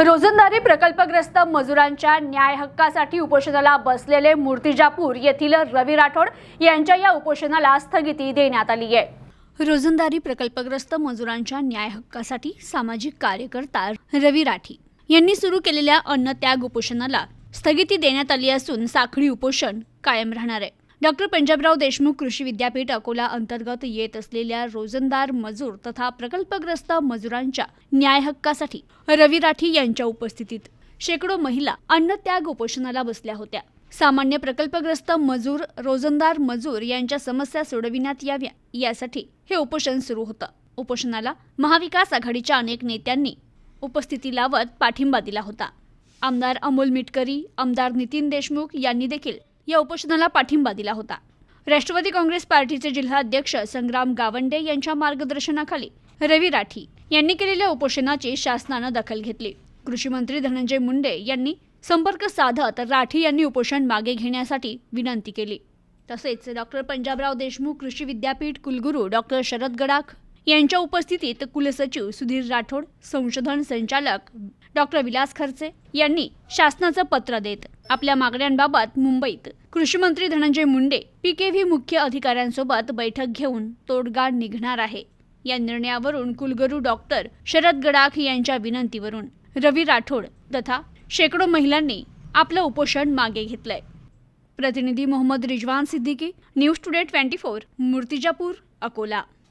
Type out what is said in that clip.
रोजंदारी प्रकल्पग्रस्त मजुरांच्या न्याय हक्कासाठी उपोषणाला बसलेले मूर्तिजापूर येथील रवी राठोड यांच्या या उपोषणाला स्थगिती देण्यात आली आहे. रोजंदारी प्रकल्पग्रस्त मजुरांच्या न्याय हक्कासाठी सामाजिक कार्यकर्ता रवी राठी यांनी सुरू केलेल्या अन्नत्याग उपोषणाला स्थगिती देण्यात आली असून साखळी उपोषण कायम राहणार आहे. डॉक्टर पंजाबराव देशमुख कृषी विद्यापीठ अकोला अंतर्गत येत असलेल्या रोजंदार मजूर तथा प्रकल्पग्रस्त मजुरांच्या न्याय हक्कासाठी रवी राठी यांच्या उपस्थितीत शेकडो महिला अन्नत्याग उपोषणाला बसल्या होत्या. सामान्य प्रकल्पग्रस्त मजूर रोजंदार मजूर यांच्या समस्या सोडविण्यात याव्या यासाठी हे उपोषण सुरू होतं. उपोषणाला महाविकास आघाडीच्या अनेक नेत्यांनी उपस्थिती लावत पाठिंबा दिला होता. आमदार अमोल मिटकरी आमदार नितीन देशमुख यांनी देखील या उपोषणाला पाठिंबा दिला होता. राष्ट्रवादी काँग्रेस पार्टीचे जिल्हाध्यक्ष संग्राम गावंडे यांच्या मार्गदर्शनाखाली रवी राठी यांनी केलेल्या उपोषणाची शासनानं दखल घेतली. कृषी मंत्री धनंजय मुंडे यांनी संपर्क साधत राठी यांनी उपोषण मागे घेण्यासाठी विनंती केली. तसेच डॉक्टर पंजाबराव देशमुख कृषी विद्यापीठ कुलगुरू डॉक्टर शरद गडाख यांच्या उपस्थितीत कुलसचिव सुधीर राठोड संशोधन संचालक डॉक्टर विलास खर्चे यांनी शासनाचं पत्र देत आपल्या मागण्यांबाबत मुंबईत. कृषी मंत्री धनंजय मुंडे पीकेव्ही मुख्य अधिकाऱ्यांसोबत बैठक घेऊन तोडगा निघणार आहे. या निर्णयावरून कुलगुरू डॉक्टर शरद गडाख यांच्या विनंतीवरून रवी राठोड तथा शेकडो महिलांनी आपलं उपोषण मागे घेतलंय. प्रतिनिधी Mohammed Rizwan Siddiqui news today twenty four Murtijapur Akola.